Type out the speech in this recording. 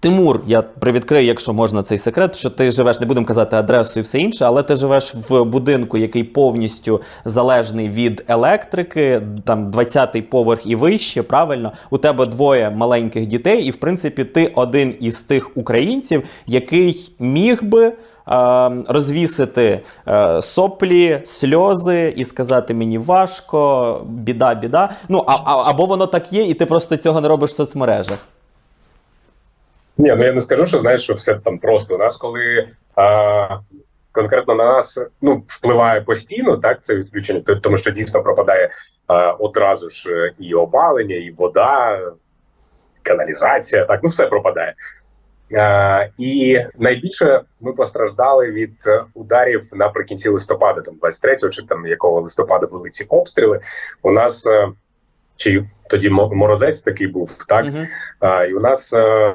Тимур, я привідкрию, якщо можна цей секрет, що ти живеш, не будемо казати адресу і все інше, але ти живеш в будинку, який повністю залежний від електрики, там 20-й поверх і вище. Правильно, у тебе двоє маленьких дітей, і в принципі ти один із тих українців, який міг би. е, Розвісити е, соплі, сльози і сказати мені важко, біда, біда. Ну а, або воно так є, і ти просто цього не робиш в соцмережах. Ні, ну я не скажу, що знаєш, що все там просто. У нас, коли а, конкретно на нас ну, впливає постійно, так це відключення, тому що дійсно пропадає а, одразу ж е, і опалення, і вода, каналізація, так, ну все пропадає. А, і найбільше ми постраждали від е, ударів наприкінці листопада, там 23 чи там якого листопада були ці обстріли. У нас е, чи тоді морозець такий був, так Мгм. а, і у нас е,